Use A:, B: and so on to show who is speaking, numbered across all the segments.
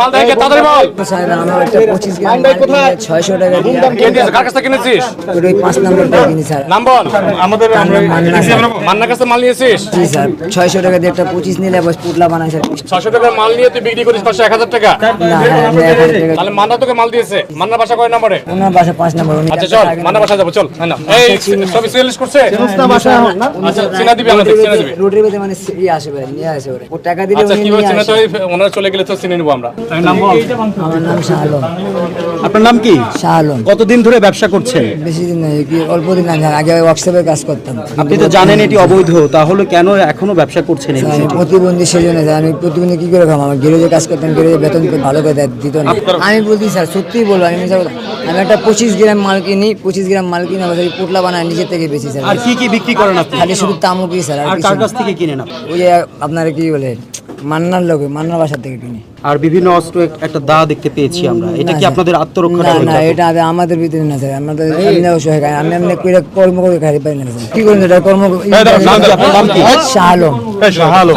A: মাল দেখে তাড়াতাড়ি বল
B: স্যার আমার একটা পঁচিশ গ্রাম মাল কিনে ছয়শো টাকা দিয়ে
A: কে দিয়েছে কার কাছ থেকে কিনেছিস
B: ওই পাঁচ নম্বর টাকা কিনি স্যার
A: নাম বল আমাদের মান্নার কাছে মাল নিয়েছিস
B: জি স্যার ছয়শো টাকা দিয়ে একটা পঁচিশ নিলে বস পুটলা বানায় স্যার
A: ছশো টাকার মাল নিয়ে তুই বিক্রি করিস এক হাজার টাকা
B: না হ্যাঁ টাকা
A: তাহলে মান্না তোকে মাল দিয়েছে মান্নার বাসা কয় নম্বরে
B: ওনার বাসা পাঁচ নম্বর উনি
A: আচ্ছা চল মান্নার বাসা যাব চল হ্যাঁ না এই সবই সিরিয়ালিশ করছে আচ্ছা চিনা দিবি আমাদের চিনা দিবি
B: রোডের ভিতরে মানে ইয়ে আসে ভাই নিয়ে আসে ওরে ও টাকা দিলে
A: আচ্ছা
B: উনি
A: কীভাবে
B: নিয়ে
A: চিনা তো
B: আসে
A: ওনারা চলে গেলে তো চিনে নেব আমরা
B: আমার নাম শাহ আলম
C: আপনার নাম কি?
B: শাহ আলম
C: কতদিন ধরে ব্যবসা করছেন?
B: বেশি দিন নয় কি অল্প দিন আগে আগে ওয়ার্কশপে কাজ করতাম।
C: আপনি তো জানেন এটি অবৈধ তাহলে কেন এখনও ব্যবসা করছেন এই
B: আমি
C: বিষয়টি?
B: প্রতিবন্ধী স্যার আমি প্রতিবন্ধী কি করে আমার কাজ করতাম গেরেজে বেতন খুব ভালো করে দেয়- দিত না। আমি বলছি স্যার সত্যিই বলব আমি মিথ্যা আমি একটা পঁচিশ গ্রাম মাল কিনি পঁচিশ গ্রাম মাল কিনে আমার পোটলা বানায় নিজের থেকে বেশি স্যার।
C: আর কি কি বিক্রি করেন আপনি?
B: খালি শুধু তামুকই স্যার আর
C: আর
B: কিছু
C: কার
B: না।
C: থেকে কিনেন আপনি?
B: ওই যে আপনার কি বলে মান্নার লোক মান্নার বাসার থেকে কিনি।
C: আর বিভিন্ন অস্ত্র এক- একটা দা দেখতে পেয়েছি আমরা। এটা কি আপনাদের আত্মরক্ষা
B: না না এটা আবে আমাদের ভিতরে না স্যার আমাদের এমনি অসহায় খাই। আমি এমনি করে কর্ম করে খাই পাই না স্যার। কি করেন এটা কর্ম
C: আপনার? নাম কি?
B: শাহ আলম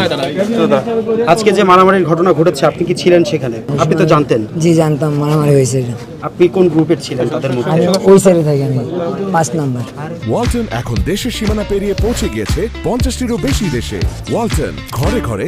C: আজকে যে মারামারির ঘটনা ঘটেছে আপনি কি ছিলেন সেখানে? আপনি তো জানতেন।
B: জি জানতাম মারামারি হয়েছে এটা।
C: আপনি কোন গ্রুপের ছিলেন? তাদের মধ্যে?
B: ওই সাইডে থাকি আমি পাঁচ নাম্বার।
D: ওয়ালটন এখন দেশের সীমানা পেরিয়ে পৌঁছে গিয়েছে পঞ্চাশটিরও বেশি দেশে। ওয়ালটন ঘরে ঘরে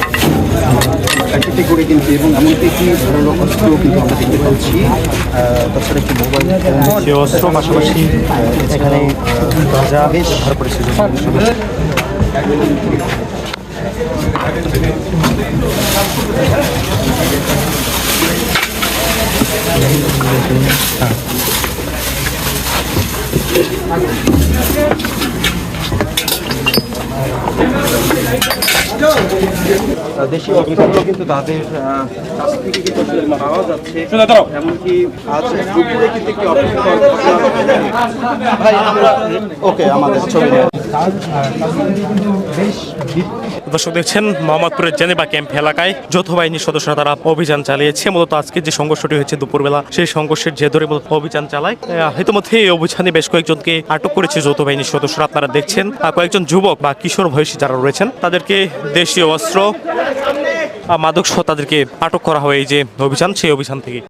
C: একটি করে কিন্তু এবং এমনকি একটি ধারালো অস্ত্র কিন্তু আমরা দেখতে পাচ্ছি তাছাড়া একটি মোবাইল সে অস্ত্র পাশাপাশি এখানে রাজা বেশ ধার করেছে দেশীয় অফিসগুলো কিন্তু তাদের কাছ থেকে কিন্তু পাওয়া যাচ্ছে। এমনকি আজ দুপুরে কিন্তু একটি ভাই আমরা ওকে আমাদের ছবি
E: দর্শক দেখছেন, মোহাম্মদপুরের জেনেবা ক্যাম্প এলাকায় যৌথ বাহিনীর সদস্যরা তারা অভিযান চালিয়েছে। মূলত আজকে যে সংঘর্ষটি হয়েছে দুপুরবেলা, সেই সংঘর্ষের যে ধরে অভিযান চালায় ইতিমধ্যে এই অভিযানে বেশ কয়েকজনকে আটক করেছে যৌথ বাহিনীর সদস্যরা। আপনারা দেখছেন কয়েকজন যুবক বা কিশোর বয়সী যারা রয়েছেন, তাদেরকে দেশীয় অস্ত্র মাদক সহ তাদেরকে আটক করা হয় এই যে অভিযান, সেই অভিযান থেকে।